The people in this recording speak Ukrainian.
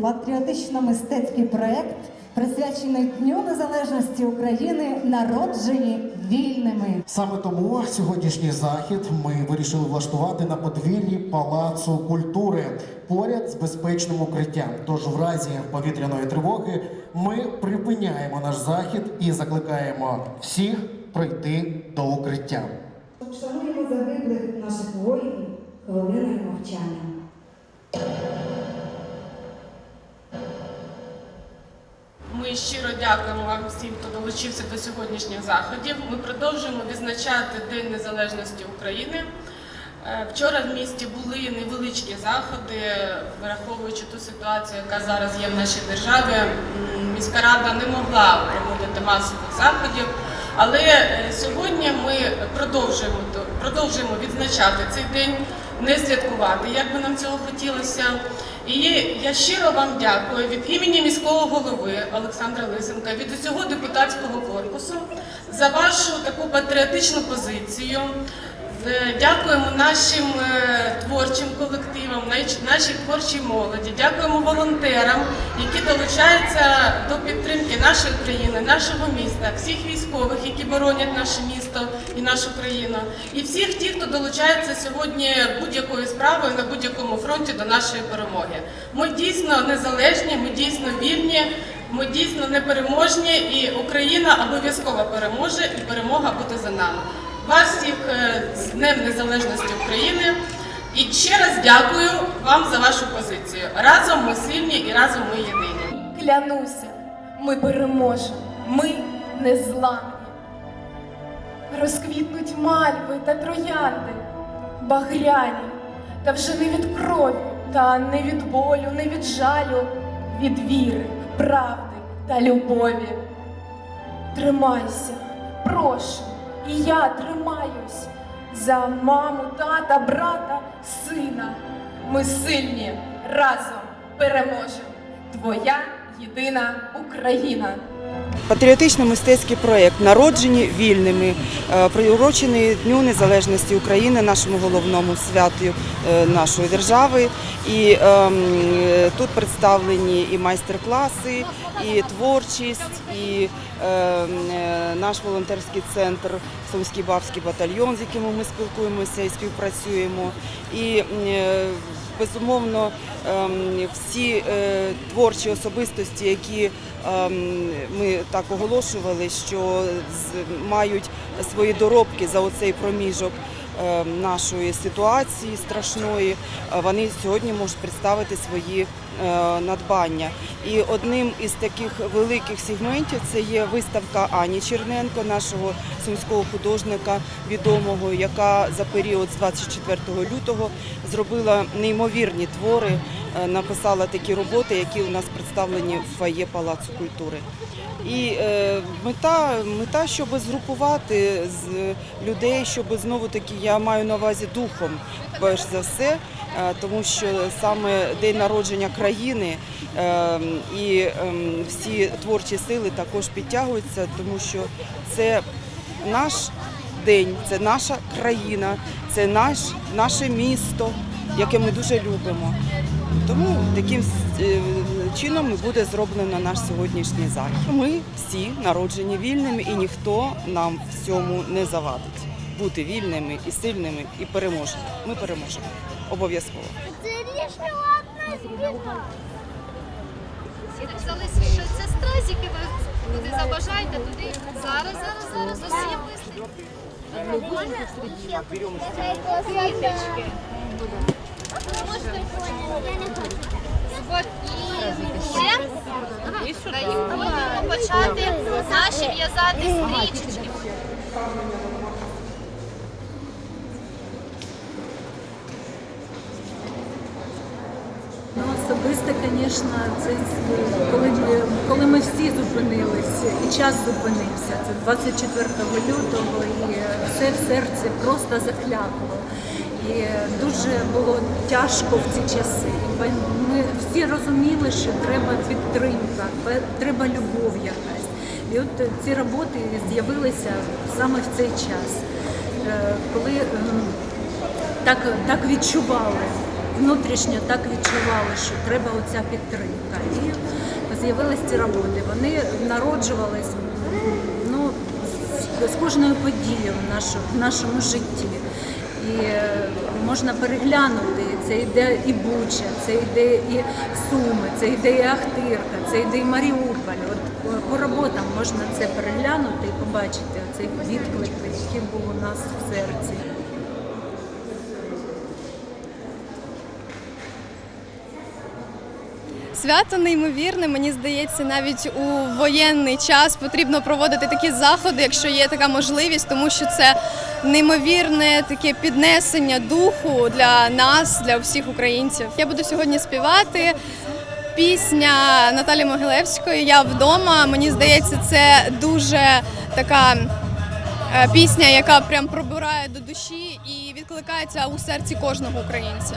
патріотично-мистецький проект, присвячений Дню Незалежності України, народжені вільними. Саме тому сьогоднішній захід ми вирішили влаштувати на подвір'ї Палацу культури поряд з безпечним укриттям. Тож, в разі повітряної тривоги, ми припиняємо наш захід і закликаємо всіх пройти до укриття. Шануємо загиблих наших воїнів хвилиною мовчання. Дякуємо вам всім, хто долучився до сьогоднішніх заходів. Ми продовжуємо відзначати День Незалежності України. Е, Вчора в місті були невеличкі заходи, враховуючи ту ситуацію, яка зараз є в нашій державі. Міська рада не могла проводити масових заходів, але е, сьогодні ми продовжуємо продовжуємо відзначати цей день, не святкувати, як би нам цього хотілося. І я щиро вам дякую від імені міського голови Олександра Лисенка, від усього депутатського корпусу за вашу таку патріотичну позицію. Е, Дякуємо нашим е, творчим колективам, нашій творчій молоді. Дякуємо волонтерам, які долучаються до підтримки нашої країни, нашого міста, всіх військових, які боронять наше місто і нашу країну, і всіх тих, хто долучається сьогодні будь-якою справою на будь-якому фронті до нашої перемоги. Ми дійсно незалежні, ми дійсно вільні. Ми дійсно непереможні, і Україна обов'язково переможе, і перемога буде за нами. Вас всіх е, з Днем Незалежності України. І ще раз дякую вам за вашу позицію. Разом ми сильні і разом ми єдині. Клянуся, ми переможемо, ми незламні. Розквітнуть мальви та троянди, багряні, та вже не від крові, та не від болю, не від жалю, від віри, правди та любові. Тримайся, прошу, і я тримаюсь за маму, тата, брата, сина. Ми сильні разом переможемо. Твоя єдина Україна. Патріотично-мистецький проєкт народжені вільними, е, приурочений Дню Незалежності України, нашому головному святу е, нашої держави. І е, тут представлені і майстер-класи, і творчість, і ем, е, наш волонтерський центр Сумський Бабський батальйон, з яким ми спілкуємося і співпрацюємо. І е, безумовно ем, всі е, творчі особистості, які ем, ми так оголошували, що мають свої доробки за оцей проміжок нашої ситуації страшної, е, вони сьогодні можуть представити свої е, надбання. І одним із таких великих сегментів це є виставка Ані Черненко, нашого сумського художника відомого, яка за період з 24 лютого зробила неймовірні твори, е, написала такі роботи, які у нас представлені в фоє Палацу культури. І е, мета, мета, щоб згрупувати людей, щоб знову таки я маю на увазі духом, перш за все, е, тому що саме день народження країни е, і е, всі творчі сили також підтягуються, тому що це наш день, це наша країна, це наш, наше місто, яке ми дуже любимо. Тому таким е, чином буде зроблено наш сьогоднішній захід. Ми всі народжені вільними, і ніхто нам в цьому не завадить. Бути вільними і сильними і переможемо. Ми переможемо обов'язково. Це рішня ладна збіга. Написали, що це стразики, ви куди забажаєте, туди. Зараз, зараз, зараз, усі висли. Квіточки. І ще почати наші в'язати стрічечки. Особисто, звісно, це коли, коли ми всі зупинилися, і час зупинився. Це 24 лютого, і все в серці просто заклякло. І дуже було тяжко в ці часи. Ми всі розуміли, що треба підтримка, треба любов якась. І от ці роботи з'явилися саме в цей час, е, коли ем, так, так відчували. Внутрішньо так відчували, що треба оця підтримка. І з'явились ці роботи. Вони народжувались ну, з, кожною подією в, нашу, в нашому житті. І е, можна переглянути, це йде і Буча, це йде і Суми, це йде і Ахтирка, це йде і Маріуполь. От е, по роботам можна це переглянути і побачити цей відклик, який був у нас в серці. Свято неймовірне, мені здається, навіть у воєнний час потрібно проводити такі заходи, якщо є така можливість, тому що це неймовірне таке піднесення духу для нас, для всіх українців. Я буду сьогодні співати. Пісня Наталі Могилевської Я вдома. Мені здається, це дуже така е, пісня, яка прям пробирає до душі і відкликається у серці кожного українця.